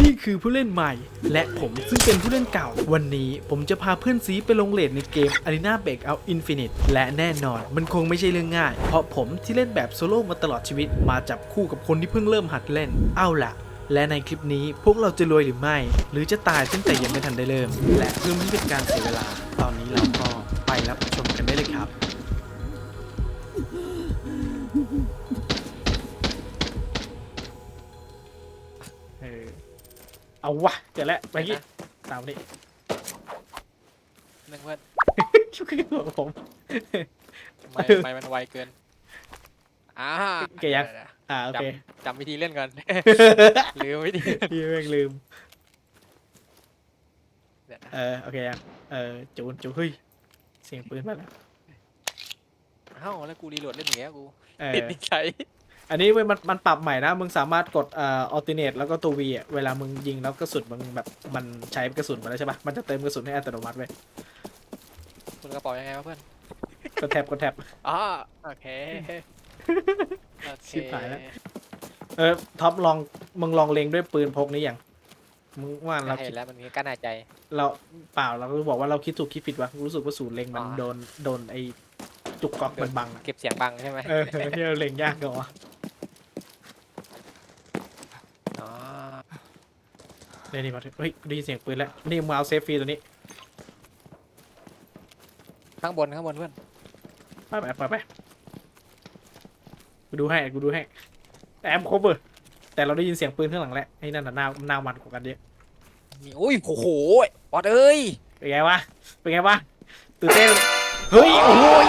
นี่คือผู้เล่นใหม่ และผมซึ่งเป็นผู้เล่นเก่า วันนี้ผมจะพาเพื่อนซีไปลงเลดในเกม Arena Breakout Infinite และแน่นอนมันคงไม่ใช่เรื่องง่าย เพราะผมที่เล่นแบบโซโล่มาตลอดชีวิตมาจับคู่กับคนที่เพิ่งเริ่มหัดเล่น เอาล่ะ และในคลิปนี้พวกเราจะรวยหรือไม่ หรือจะตายตั้งแต่ยังไม่ทันได้เริ่ม และเพื่อไม่ให้เป็นการเสียเวลา ตอนนี้เราก็ไปรับชมกันได้เลยครับ เอาวะเจอแล้วไปกี้ตามนี่นึกว่าชุกขึ้นหัวผม ไม่เออไม่มันไวเกินอ่าเกยังดี๋วอ่าโอๆเคจำจำวิธีเล่นก่อนลืมวิธีพี่แม่งลืมเดี๋ยวนะเออโอเคยังเออจูนจูนเฮ้ยเสียงปืนมาแล้วเอ้าแล้วกูรีโหลดเล่นอย่างเงี้ยกูเอติดอนิสัย อันนี้เว้ยมันมันปรับใหม่นะ มึงสามารถกดเอ่ออัลติเนตแล้วก็ตัววีอะเวลามึงยิงแล้วกระสุนมึงแบบมันใช้กระสุนมาแล้วใช่ปะมันจะเติมกระสุนให้อัตโนมัติเว้ยคุณกระเป๋ายังไงวะเพื่อนกดแท็บกดแท็บอ๋อโอเคโอเคชิบหายแล้วเออท็อปลองมึงลองเล็งด้วยปืนพกนี้อย่างมึงว่าเราเห็คิดนแล้วมันมีกั้นหายใจ เราเปล่าเราก็บอกว่าเราคิดถูกคิดผิดวะรู้สึกว่าศูนย์เล็งมันอ๋อโดนโดนไอ้จุกก๊อกมันบังอะเก็บเสียงบังใช่ไหมเออที่เราเล็งยากกว่าอ๋อ นี่ยนี่มาเฮ้ยได้ยินเสียงปืนแล้วนี่มึงเอาเซฟฟรีตัวนี้ข้างบนข้างบนเพื่อน ไปไปไปไปกูดูให้กูดูให้แต่แอมครบเบอร์แต่เราได้ยินเสียงปืนข้างหลังแล้วไอ้นั่นน่ะหน้าหน้ามันกว่ากันเยอะมีอุ้ยโอ้โหบอสเอ้ยเป็นไงวะเป็นไงวะตื่นเต้นเฮ้ยโอ้ย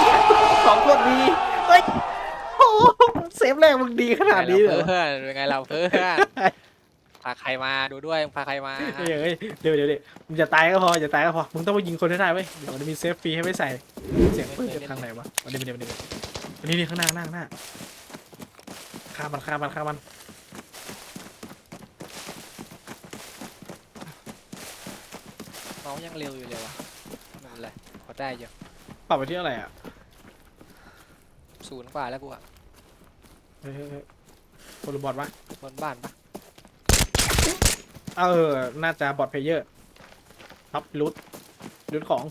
สองคนดีเฮ้ยโอ้โหเซฟแรกมึงดีขนาดนี้เหรอเพื่อนเป็นไงเราเพื่อน พาใครมาดูด้วยพาใครมาเฮ้ยเฮ้ยเดี๋ยวเดี๋ยวเดี๋ยวมึงจะตายก็พออย่าตายก็พอมึงต้องไปยิงคนให้ได้เว้ยเดี๋ยวมันจะมีเซฟฟรีให้ไม่ใส่เสียงปืนจากทางไหนวะเอาเดี๋ยวเดี๋ยวเดี๋ยวอันนี้นี่ข้างหน้าข้างหน้าข้างหน้าฆ่ามันฆ่ามันฆ่ามันน้องยังเร็วอยู่เลยวะไม่เป็นไรพอได้อยู่ปรับไปที่อะไรอะศูนย์กว่าแล้วกูอะเฮ้ยเฮ้ยเฮ้ยโคลบอทวะบนบ้านปะ เออ น่าจะบอทเพลเยอร์ครับรูทรูทของ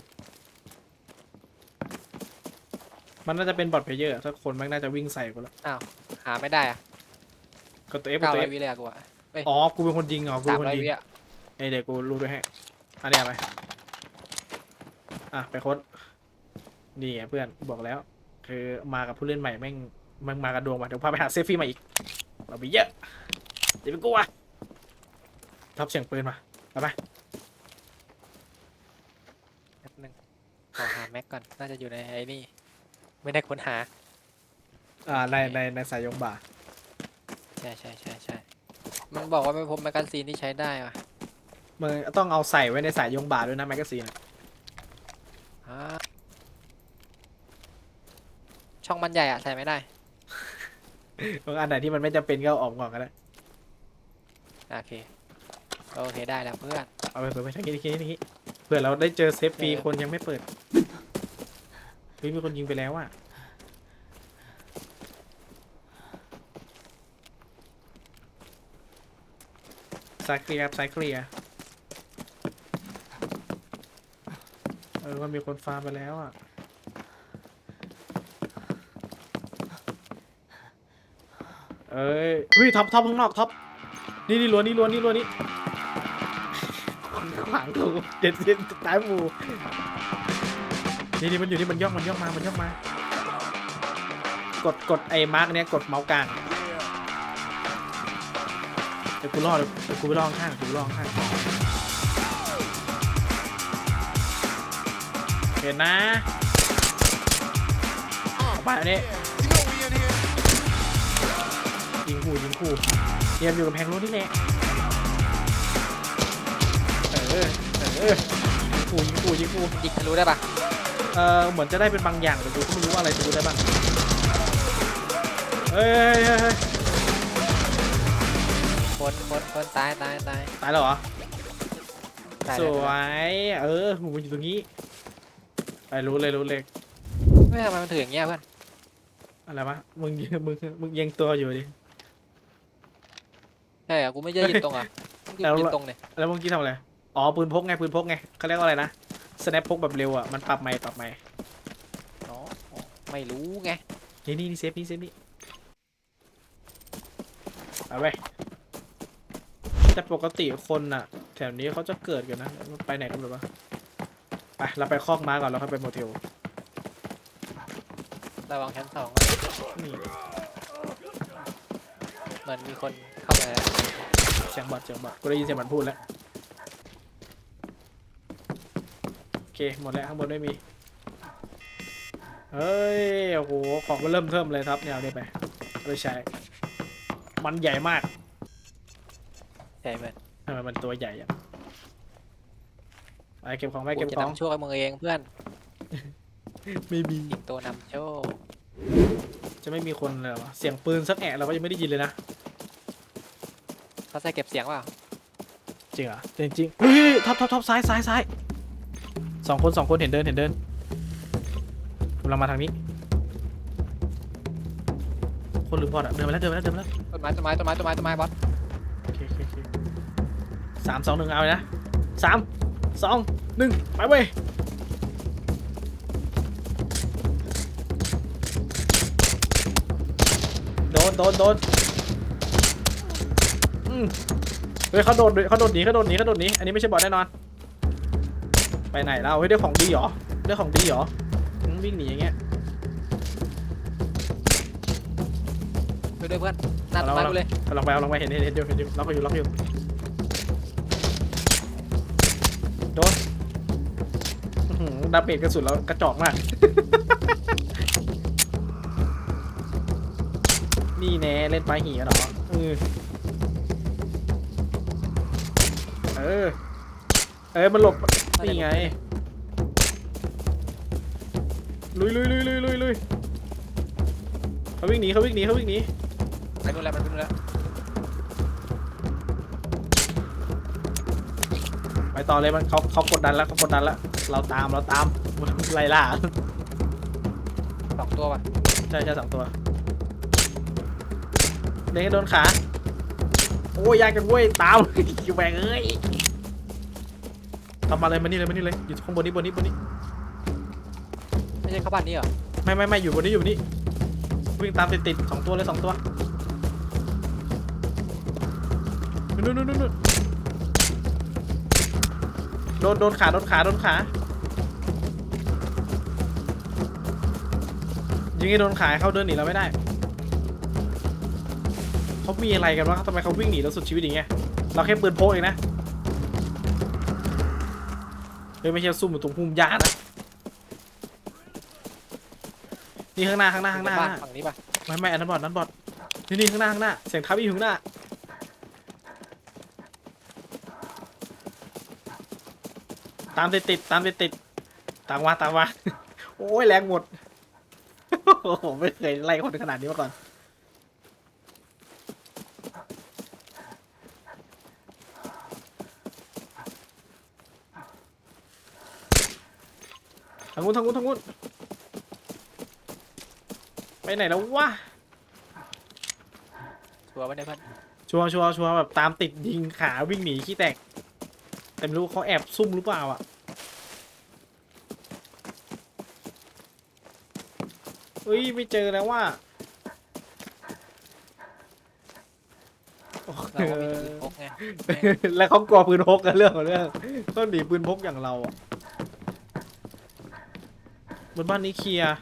มันน่าจะเป็นบอทเพลเยอร์ถ้าคนมันน่าจะวิ่งใส่กูแล้วหาไม่ได้อะกดตัวเอฟกดเก้าตัวร้เออยฟวิเลยอะกูอะอ๋อ กูเป็นคนยิงเหรอ กูสาเป็มนคนร้อยยิงวิอะเอ้ยเดี๋ยวกูรู้ด้วยให้อันนี้เอาไป อะ ไปค้นนี่ไงเพื่อนกูบอกแล้ว คือมากับผู้เล่นใหม่แม่งแม่งมากับดวงว่ะเดี๋ยวพาไปหาเซฟฟี่มาอีก เราไปเยอะเดี๋ยวไปกลัว ทับเสียงปืนมาไปไปแป๊บนึงขอหาแม็กก่อน น่าจะอยู่ในไอ้นี่ ไม่ได้ค้นหา อ่าในในในสายยงบ่าใช่ใช่ใช่ใช่ มันบอกว่าไม่พบแมกกาซีนที่ใช้ได้ว่ะมึงต้องเอาใส่ไว้ในสายยงบ่าด้วยนะแมกกาซีนอะอ่าช่องมันใหญ่อะใส่ไม่ได้บางอันไหนที่มันไม่จำเป็นก็เอาออกก่อนก็ได้ โอเค โอเคได้แล้วเพื่อน เอาไปเปิดไปทางนี้ทางนี้ทางนี้เผื่อเราได้เจอเซฟฟรีเออ คนยังไม่เปิดเฮ้ยมีคนยิงไปแล้วอะสายเคลียร์ครับสายเคลียร์เออมันมีคนฟาร์มไปแล้วอะเอ้ยเฮ้ยท็อปท็อปข้างนอกท็อปนี่นี่ล้วนนี่ล้วนนี่ล้วนนี่ งกูเด็ดเด็ดตายหมูนี่นี่มันอยู่นี่มันย่องมันย่องมา มันย่องมา กดกดไอ้มาร์กเนี้ยกดเมาส์กลางเดี๋ยวกูรอดเดี๋ยวกูไปลองข้างกูไปลองข้างเห็นนะเอาไปอันนี้ยิงคู่ยิงคู่เตรียมอยู่กับแพงรู้นี่แหละ เออเออยิงคู่ยิงคู่ยิงคู่ยิงทะลุได้ปะเออเหมือนจะได้เป็นบางอย่างแต่กูก็ไม่รู้ว่าอะไรจะรู้ได้บ้างเฮ้ยเฮ้ยเฮ้ยคนคนคนตายตายตายตายแล้วเหรอตายสแล้ววย เออหูมันอยู่ตรงนี้ไปรู้เลยรู้เลยไม่ทำไมมันถืออย่างเงี้ยเพื่อนอะไรวะมึงมึงมึงเอียังตัวอยู่ดิ ใช่เหรอกูไม่เยอะยิงตรงอะยืนยืนตรงเลยแล้วเมื่อกี้ทำอะไร อ๋อปืนพกไงปืนพกไงเขาเรียกว่าอะไรนะ snap พกแบบเร็วอะมันปรับใหม่ปรับใหม่อ๋อไม่รู้ไงนี่นี่นี่เซฟนี่เซฟนี่เอาไปแต่ปกติคนอะ แถวนี้เขาจะเกิดกันนะไปไหนกันหรือวะไปเราไปคอกม้าก่อนแล้วค่อยไปโมเทลระวังชั้นสองนี่เหมือนมีคนเข้ามาแล้วเสียงบอดเสียงบอดกูได้ยินเสียงมันพูดแล้ว โอเค หมดแล้วข้างบนไม่มี เฮ้ย โอ้โห ของก็เริ่มเทิมเลยครับเนี่ยเอาเนี่ยไปเอาไปใช้ มันใหญ่มากใช่เหมือนทำไมมันตัวใหญ่อะไปเก็บของไปกูเก็บจะของนำโชคให้มึงเองเพื่อน ไม่มีสิงโตนำโชค จะไม่มีคนเลยเหรอวะเสียงปืนสักแอะเราก็ยังไม่ได้ยินเลยนะเขาใส่เก็บเสียงเปล่าจริงเหรอจริงจริงๆเฮ้ยท็อปท็อปท็อปซ้ายซ้ายซ้าย สองคนสองคนเห็นเดินเห็นเดินกำลังมาทางนี้ คนหรือบอดอะเดินมาแล้วเดินมาแล้วเดินมาแล้วต้นไม้ต้นไม้ต้นไม้ต้นไม้ต้นไม้บอสโอเคโอเคโอเคสามสองหนึ่งเอาเลยนะสามสองหนึ่งไปเว้ยโดนโดนโดนอืมเฮ้ยเขาโดดเขาโดดหนีเขาโดดหนีเขาโดดหนีอันนี้ไม่ใช่บอดแน่นอน ไปไหนแล้วเฮ้ยได้ของดีเหรอได้ของดีเหรออืมวิ่งหนีอย่างเงี้ยด้วยด้วยเพื่อนหน้าต้นไม้เอาละกูเลยเอาลองไปเอาลองไปเห็นเห็นเห็นอยู่เห็นอยู่ล็อกอยู่ล็อกอยู่โดนอื้อหือดาเมจกระสุนแล้วกระจอกมาก นี่แน่เล่นปลาหีเหรอเออเออ เออมันหลบ นี่ไง ลุยลุยลุยลุยลุยลุยเขาวิ่งหนีเขาวิ่งหนีเขาวิ่งหนีไปนู่นแล้วมันไปนู่นแล้วไปต่อเลยมันเขาเขากดดันแล้วเขากดดันแล้ว เราตามเราตามไล่ล่าสองตัวป่ะใช่ใช่สองตัวเด้งโดนขา โอ้ยยากจังเว้ยตามอยู่แบงเอ้ย ทำมาเลยมานี่เลยมานี่เลยอยู่ข้างบนนี้บนนี้บนนี้ ไม่ใช่เข้าบ้านนี้เหรอไม่ไม่ไม่อยู่บนนี้อยู่บนนี้ วิ่งตามติดติดๆสองตัวเลยสองตัวนู่นนู่นนู่นนู่นโดนโดนขาโดนขาโดนขายิงให้โดนขาให้เขาเดินหนีเราไม่ได้เขามีอะไรกันวะทำไมเขาวิ่งหนีเราสุดชีวิตอย่างเงี้ยเราแค่ปืนโพกเองนะ เฮ้ยไม่ใช่ซุ่มอยู่ตรงพุ่มหญ้านะนี่ข้างหน้าข้างหน้าข้างหน้าบ้าข้านงหน้าฝั่งนี้ป่ะไม่ไม่อันนั้นบอดนั้นบอดนี่นี่ข้างหน้าข้างหน้าเสียงเท้าอีกอยู่ข้างหน้าตามติดติดตามติดติดตามมาตามมาโอ้ยแรงหมดโอ้โหไม่เคยไล่คนขนาดนี้มาก่อนางนู้นทางนู้นทางนู้นไปไหนแล้ววะชัวร์ไม่ได้เพื่อนชัวร์ชัวร์ชัวร์แบบตามติดยิงขาวิ่งหนีขี้แตกแต่ไม่รู้เขาแอบซุ่มหรือเปล่าอะเฮ้ยไม่เจอแล้วว่าโอ้เราก็มีโหปืนพกไง แล้วเขากลัวปืนพกกันเรื่องของเรื่องต้องหนีปืนพกอย่างเราอะ บนบ้านนี้เคลียร์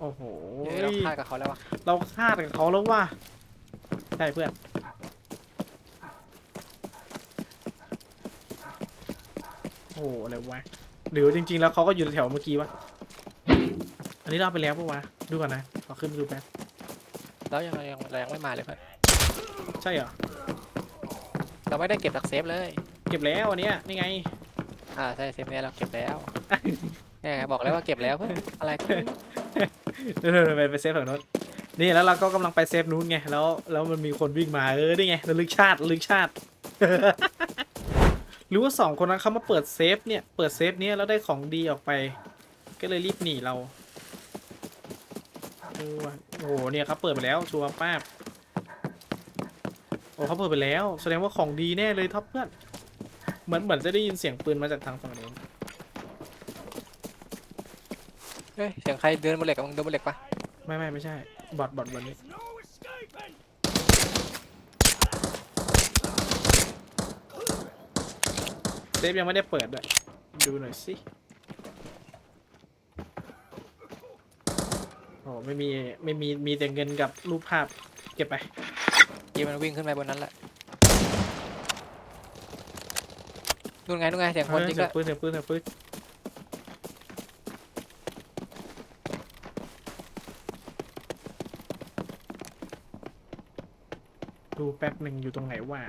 โอ้โห เฮ้ยเราฆ่ากับเขาแล้ววะเราคาดกับเขาแล้วว่าใช่เพื่อน โอ้โหอะไรวะหรือจริง ๆ แล้วเขาก็อยู่แถวเมื่อกี้วะ อันนี้เราไปแล้วปะวะ ดูก่อนนะ ขอขึ้นไปดูแป๊บ แล้วยังยังเรายังไม่มาเลยเพื่อนใช่เหรอ เราไม่ได้เก็บจากเซฟเลย เก็บแล้วอันเนี้ยนี่ไง อ่าใช่เซฟเนี้ยเราเก็บแล้วเนี่ยไงบอกแล้วว่าเก็บแล้วเพื่อนอะไรก็ไม่รู้เดินไปไปเซฟฝั่งนู้นนี่แล้วเราก็กำลังไปเซฟนู้นไงแล้วแล้วมันมีคนวิ่งมาเออนี่ไงระลึกชาติระลึกชาติ หรือว่าสองคนนั้นเขามาเปิดเซฟเนี่ยเปิดเซฟเนี้ยแล้วได้ของดีออกไป ก็เลยรีบหนีเราเออว่ะโอ้โหเนี่ยเขาเปิดไปแล้วชัวร์ป้าบโออ้เขาเปิดไปแล้ว แสดงว่าของดีแน่เลยท็อปเพื่อน เหมือนเหมือนจะได้ยินเสียงปืนมาจากทางฝั่งนู้นเฮ้ยเสียงใครเดินบนเหล็กกับมึงเดินบนเหล็กปะไม่ไม่ไม่ใช่ บอดบอดวันนี้ เซฟยังไม่ได้เปิดด้วยดูหน่อยสิ โอ้ไม่มีไม่มีมีแต่เงินกับรูปภาพ เก็บไปยีมันวิ่งขึ้นไปบนนั้นแหละ นู่นไงนู่นไงเสียงคนจริงเสียก็งปืนเสียงปืนเสียงปืนดูแป๊บหนึ่งอยู่ตรงไหนว่า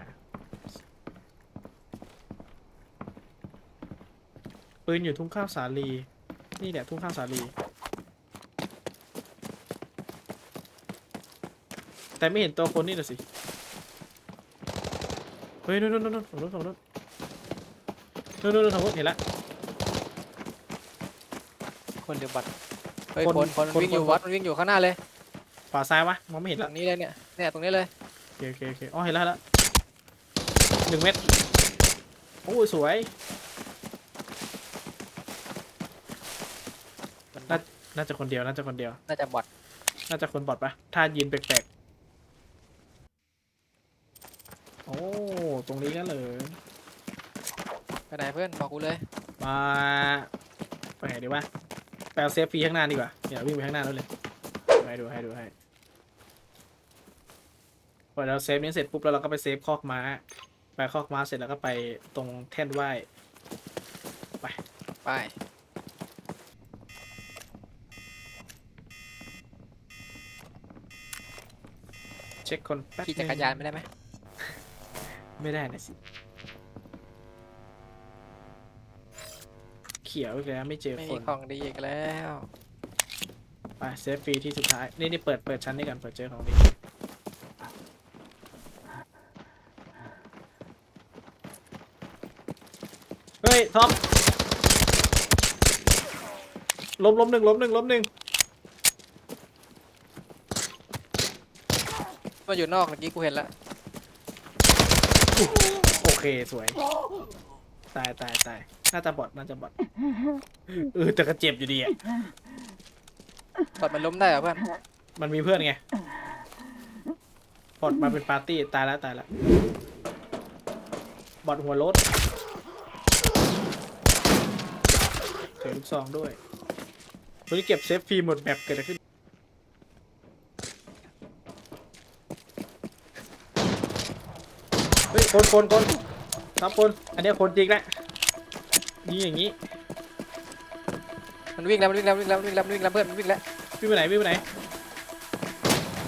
ปืนอยู่ทุ่งข้าวสาลี นี่แหละทุ่งข้าวสาลี แต่ไม่เห็นตัวคนนี่น่ะสิ เฮ้ยนู่นนู่นนู่นฝั่งนู้นฝั่งนู้น นู่นนู่นนู่นฝั่งนู้นเห็นละ คนเดียวบัตรเฮ้ยคนคนคนคนวิ่งอยู่คน วัดมันวิ่งอยู่ข้างหน้าเลยขวาซ้ายวะมองไม่เห็นตรละงนี้เลยเนี่ยเนี่ยตรงนี้เลยโอเคโอเคโอเคอ๋อเห็นแล้วเห็นแล้วหนึ่งเม็ดโอ้ยสวย มันน่าน่าจะคนเดียวน่าจะคนเดียว น่าจะบอดน่าจะคนบอดปะถ้ายืนแปลกๆ โอ้ ตรงนี้กันเลย ไปไหนเพื่อนบอกกูเลย มาไปไหนดีวะแปลเซฟฟรีข้างหน้าดีกว่าเดี๋ยววิ่งไปข้างหน้าแล้วเลยให้ดูให้ดูให้พอเราเซฟนี้เสร็จปุ๊บแล้วเราก็ไปเซฟคอกม้า ไปคอกม้าเสร็จแล้วก็ไปตรงแท่นไหว้ไปเช็คคนแป๊บขี่จักรยานไม่ได้ไหม ไม่ได้นะสิ ขียวอีกแล้วไม่เจอไม่คมีนของดีอีกแล้วไปเซฟฟรีที่สุดท้าย นี่นี่เปิดเปิดชั้นนี้กันเปิดเจอของดีเฮ้ยท็อปล้มล้มหนึ่งล้มหนึ่งล้มหนึ่งมันอยู่นอกเมื่อกี้กูเห็นแล้วโอเคสวย ตายตายตาย น่าจะบอดน่าจะบอดเออแต่ก็เจ็บอยู่ดีอะบอดมันล้มได้เหรอเพื่อนมันมีเพื่อนไงบอดมาเป็นปาร์ตี้ตายแล้วตายแล้วบอดหัวรถถือลูกซองด้วยตัวนี้เก็บเซฟฟรีหมดแบบเกิดอะไรขึ้นเฮ้ยคนคนคนครับคนอันเนี้ยคนจริงแหละ ยิงอย่างนี้มันวิ่งแล้วมันวิ่งแล้ววิ่งแล้ววิ่งแล้ววิ่งแล้วเพื่อนมันวิ่งแล้ววิ่งไปไหนวิ่งไปไหน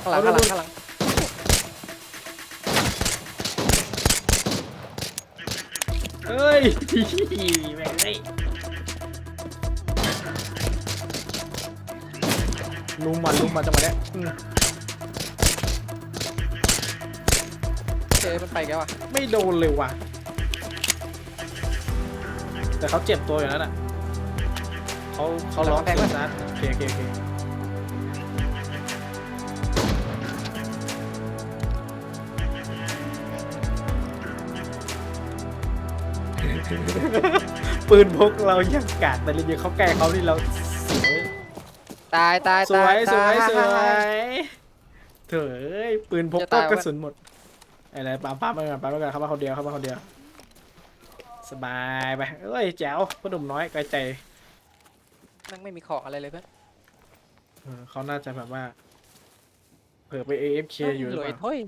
ข้างหลังเอาข้างหลังดูข้างหลังเอ้ยแม่งเอ้ยลุมมาลุมมาจังหวะเนี้ยอืมเจมันไปอีกแล้วอะไม่โดนเลยว่ะ แต่เขาเจ็บตัวอยู่แล้วน่ะเขาเขาร้องเพลงซัดโอเคโอเคโอเคปืนพกเรายังกาดแต่เรียนเขาแกล้งเขานี่เราสวยตายตายสวยสตาวยตาสวยเถอะเอ้ยปืนพกจะก็ตายกระสุนหมดอะไรปั๊มปั๊มไปก่อนปั๊มไปก่อนเข้ามาคนเดียวเข้ามาคนเดียว สบายไปเอ้ยแจ๋วพ่อหนุ่มน้อยไกลใจแม่งไม่มีของอะไรเลยเพื่อนเออเขาน่าจะแบบว่า เผื่อไป AFK อยู่หรือเลเปยล่าเฮ้ย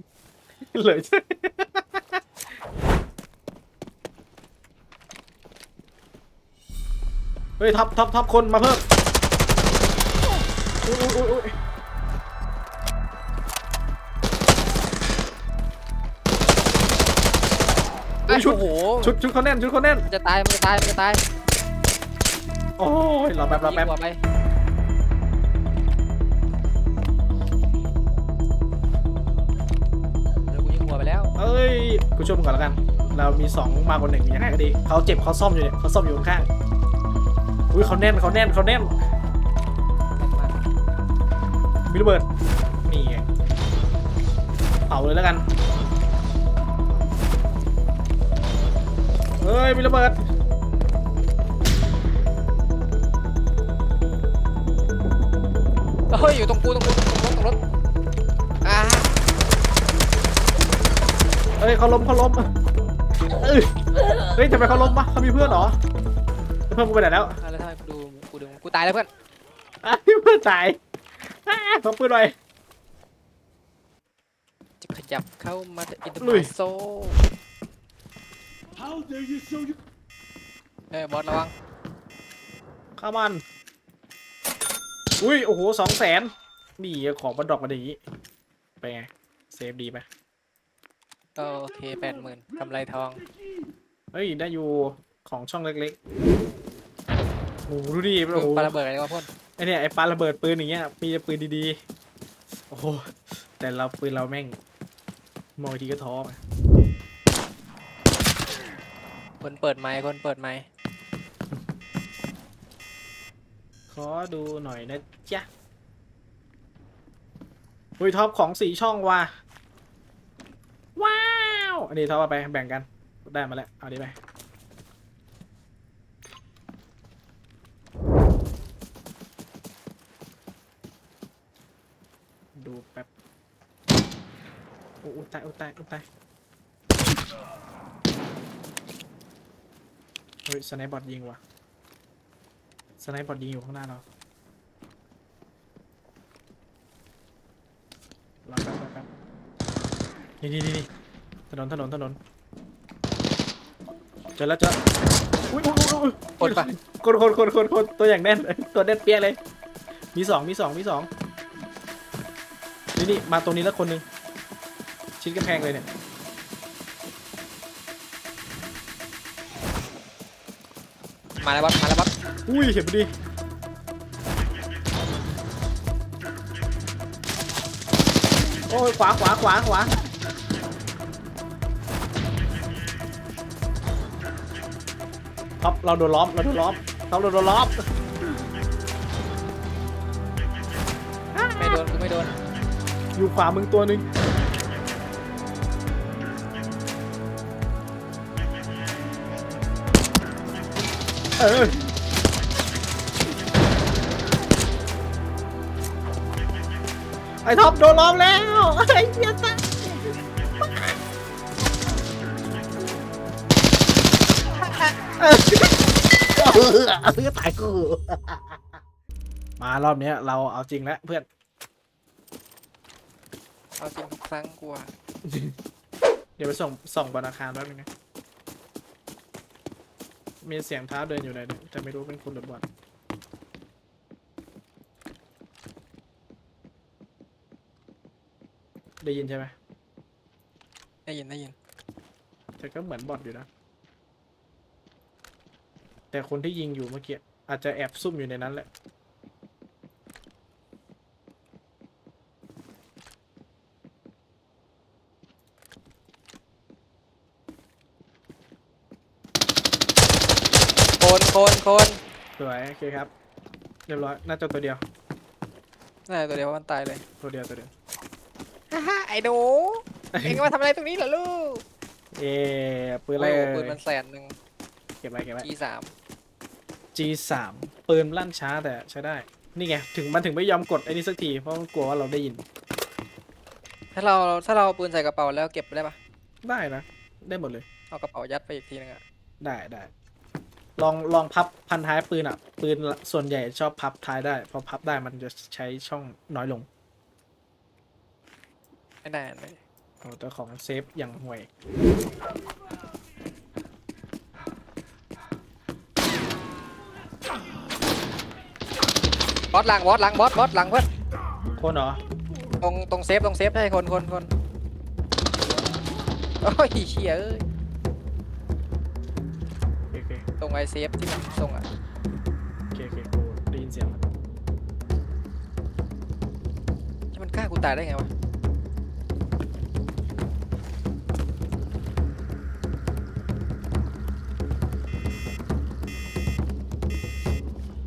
เลยใช่เฮ้ยท็อปท็อปท็อปคนมาเพิ่มอุ้ยอุ้ยอุ้ยอุ้ย ไอ้ชุด โอ้โหชุดชุดเขาแน่นชุดเขาแน่น มันจะตายมันจะตายมันจะตายโอ้ยรอแป๊บรอแป๊บ ยิงหัวไปเดี๋ยวกูยิงหัวไปแล้วเอ้ยกูช่วยมึงก่อนแล้วกัน เรามีสองมากกว่าหนึ่งยังไงก็ดีเขาเจ็บเขาซ่อมอยู่เนี่ยเขาซ่อมอยู่ข้างๆอุ้ยเขาแน่นเขาแน่นเขาแน่นมีระเบิดนี่ไงเผาเลยแล้วกัน ย มีระเบิด เฮ้ย อยู่ตรงกูตรงกูตรงรถตรงรถอ่าเอ้ยเขาล้มเขาล้มเอ้ยเฮ้ยทำไมเขาล้มปะเขามีเพื่อนเหรอ เพื่อนกูไปไหนแล้วอะแล้วทำไมกูดูกูดูกูตายแล้วเพื่อนอ้าวเพื่อนตายอ้าวเขาปืนหน่อย จะขยับเข้ามาอินเตอร์ลุยโซ How dare you show your เอ้ยบอสระวัง ข้ามัน อุ้ย โอ้โหสองแสนนี่ของมันดรอกมาดีไปนไง เซฟดีไหมก็โอเคแปดหมื่นกำไรทอง เฮ้ย ได้อยู่ของช่องเล็กๆโอ้โหดูดิโอ้โหปาระเบิดอะไรวะพ่นไอเนี่ยไอปาระเบิดปืนอย่างเงี้ยมีแต่ปืนดีๆ โอ้โหแต่เราปืนเราแม่งมองอีกทีก็ท้อไง คนเปิดไมค์คนเปิดไมค์ขอดูหน่อยนะจ๊ะอุ้ยท็อปของสี่ช่องว่ะว้าว อันนี้ท็อปเอาไปแบ่งกัน ได้มาแล้ว เอาดีไปดูแป๊บโอ้อุ๊ยตายโอ้ตายโอ้ตาย เฮ้ยสไนป์บอทยิงว่ะสไนป์บอทยิงอยู่ข้างหน้าเรารอแป๊บรอแป๊บนี่นี่นี่นี่ถนนถนนถนนเจอแล้วเจออุ้ยอุ้ยอุ้ยอุ้ยคนปะคนคนคนคนคนตัวอย่างแน่นตัวแน่นเปี้ยเลย มีสองมีสองมีสองนี่นี่มาตรงนี้แล้วคนหนึ่งชิดกำแพงเลยเนี่ย มาแล้วบอสมาแล้วบอสอุ้ยเห็นพอดีโอ้ยขวาขวาขวาขวาท็อปเราโดนล้อมเราโดนล้อมท็อปเราโดนล้อมไม่โดนกูไม่โดนอยู่ขวามึงตัวหนึ่ง เออไอ้ท็อปโดนล้อมแล้วไอ้เหี้ยตายเออเออตายกู มารอบเนี้ยเราเอาจริงแล้วเพื่อน เอาจริงทุกครั้งกูอะเดี๋ยวไปส่งส่องบนอาคารแป๊บนึงนะ มีเสียงเท้าเดินอยู่ไหนเนี่ยแต่ไม่รู้เป็นคนหรือบอทได้ยินใช่ไหมได้ยินได้ยิน แต่ก็เหมือนบอทอยู่นะ แต่คนที่ยิงอยู่เมื่อกี้อาจจะแอบซุ่มอยู่ในนั้นแหละ โคนโคนโคนสวยโอเคครับ เรียบร้อยน่าจะตัวเดียวน่าจะตัวเดียวมันตายเลยตัวเดียวตัวเดียว ฮ่าฮ่าไอ้หนูเอ็งมาทำอะไรตรงนี้เหรอลูกเอ๊ะปืนอะไรโอ้เอ่ปืนยมันแสนหนึ่ง เก็บไว้เก็บไว้ G สาม G3 ปืนลั่นช้าแต่ใช้ได้ นี่ไง ถึงมันถึงไม่ยอมกดไอ้นี่สักที เพราะมันกลัวว่าเราได้ยิน ถ้าเราถ้าเราเอาปืนใส่กระเป๋าแล้วเก็บได้ปะได้นะ ได้หมดเลย เอากระเป๋ายัดไปอีกทีนึงอะได้ได้ ลองลองพับพันท้ายปืนอะ ปืนส่วนใหญ่ชอบพับท้ายได้ พอพับได้มันจะใช้ช่องน้อยลงไม่ได้เลยโอ้แต่ของเซฟอย่างห่วย บอสหลังบอสหลังบอสบอสหลังเพื่อนคนเหรอ ตรงตรงเซฟตรงเซฟใช่คนคนคนโอ้ยเชี่ยเอ้ยโอเคโอเค ตรงไอเซฟที่มันส่งอะโอเคโอเคกูได้ยินเสียงแล้วที่มันกล้ากูตายได้ไงวะ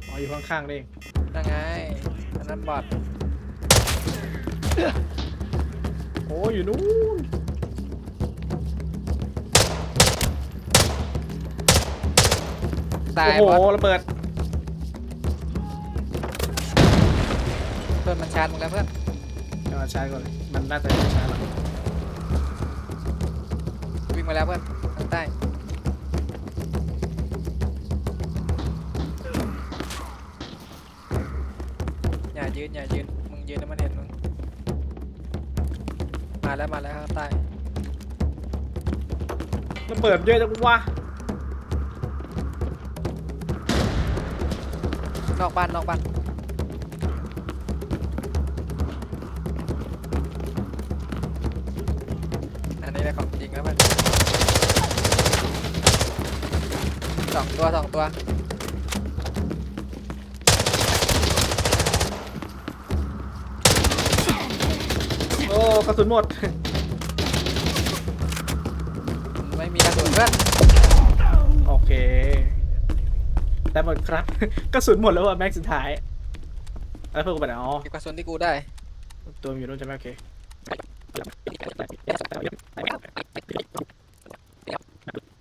อ๋ออยู่ข้างๆนี่เองนั่นไงอันนั้นบอสโอ้อยู่นู้น ตายโอ้โหบอสระเบิดเพื่อนมันชาร์จมึงแล้วเพื่อนเอาชาร์จก่อนเลยมันน่าจะไม่ชาร์จหรอกวิ่งมาแล้วเพื่อนทางใต้อย่ายืนอย่ายืนมึงยืนแล้วมันเห็นมึงมาแล้วมาแล้วข้างใต้ระเบิดเยอะจังวะ นอกบ้านนอกบ้านอันนี้แหละของจริงครับเพื่อนสองตัวสองตัวโอ้กระสุนหมด ไม่มีกระสุนเพื่อนโอเค แต่หมดครับ กระสุนหมดแล้วว่ะแม็กสุดท้ายแล้วเพื่อนกูไปไหนอ๋อเก็บกระสุนที่กูได้ตัวอยู่นู่นใช่ไหมโอเค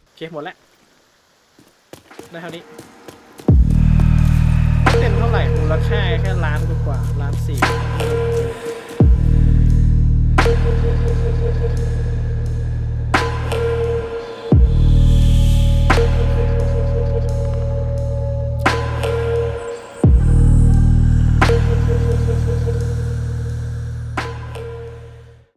โอเคหมดแล้วได้เท่านี้เต็มเท่าไหร่มูลค่าแค่ล้านกว่าล้านสี่